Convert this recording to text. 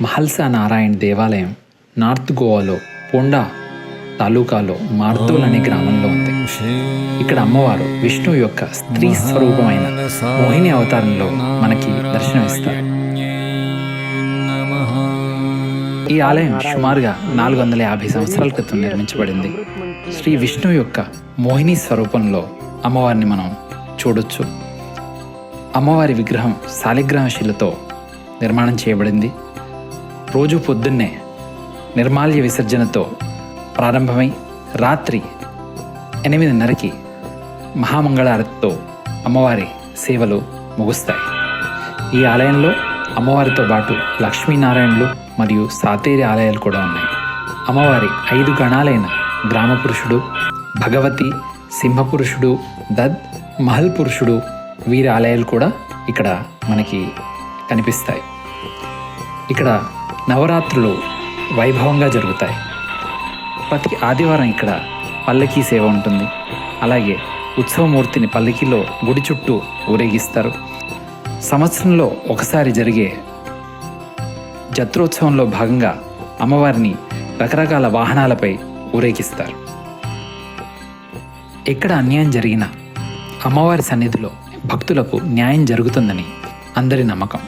మహల్సా నారాయణ్ దేవాలయం నార్త్ గోవాలో పొండా తాలూకాలో మార్తూల్ అనే గ్రామంలో ఉంది. ఇక్కడ అమ్మవారు విష్ణు యొక్క స్త్రీ స్వరూపమైన మోహిని అవతారంలో మనకి దర్శనమిస్తారు ఈ ఆలయం సుమారుగా నాలుగు వందల యాభై సంవత్సరాల క్రితం నిర్మించబడింది. శ్రీ విష్ణువు యొక్క మోహిని స్వరూపంలో అమ్మవారిని మనం చూడొచ్చు. అమ్మవారి విగ్రహం శాలిగ్రహ శిలతో నిర్మాణం చేయబడింది. రోజు పొద్దున్నే నిర్మాల్య విసర్జనతో ప్రారంభమై రాత్రి ఎనిమిదిన్నరకి మహామంగళారతితో అమ్మవారి సేవలు ముగుస్తాయి. ఈ ఆలయంలో అమ్మవారితో పాటు లక్ష్మీనారాయణులు మరియు సాతేరి ఆలయాలు కూడా ఉన్నాయి. అమ్మవారి ఐదు గణాలైన గ్రామ పురుషుడు భగవతి సింహపురుషుడు దద్ మహల్ పురుషుడు వీరి ఆలయాలు కూడా ఇక్కడ మనకి కనిపిస్తాయి. ఇక్కడ నవరాత్రులు వైభవంగా జరుగుతాయి. ప్రతి ఆదివారం ఇక్కడ పల్లకీ సేవ ఉంటుంది. అలాగే ఉత్సవమూర్తిని పల్లకీలో గుడి చుట్టూ ఊరేగిస్తారు. సంవత్సరంలో ఒకసారి జరిగే జత్రోత్సవంలో భాగంగా అమ్మవారిని రకరకాల వాహనాలపై ఊరేగిస్తారు. ఎక్కడ అన్యాయం జరిగినా అమ్మవారి సన్నిధిలో భక్తులకు న్యాయం జరుగుతుందని అందరి నమ్మకం.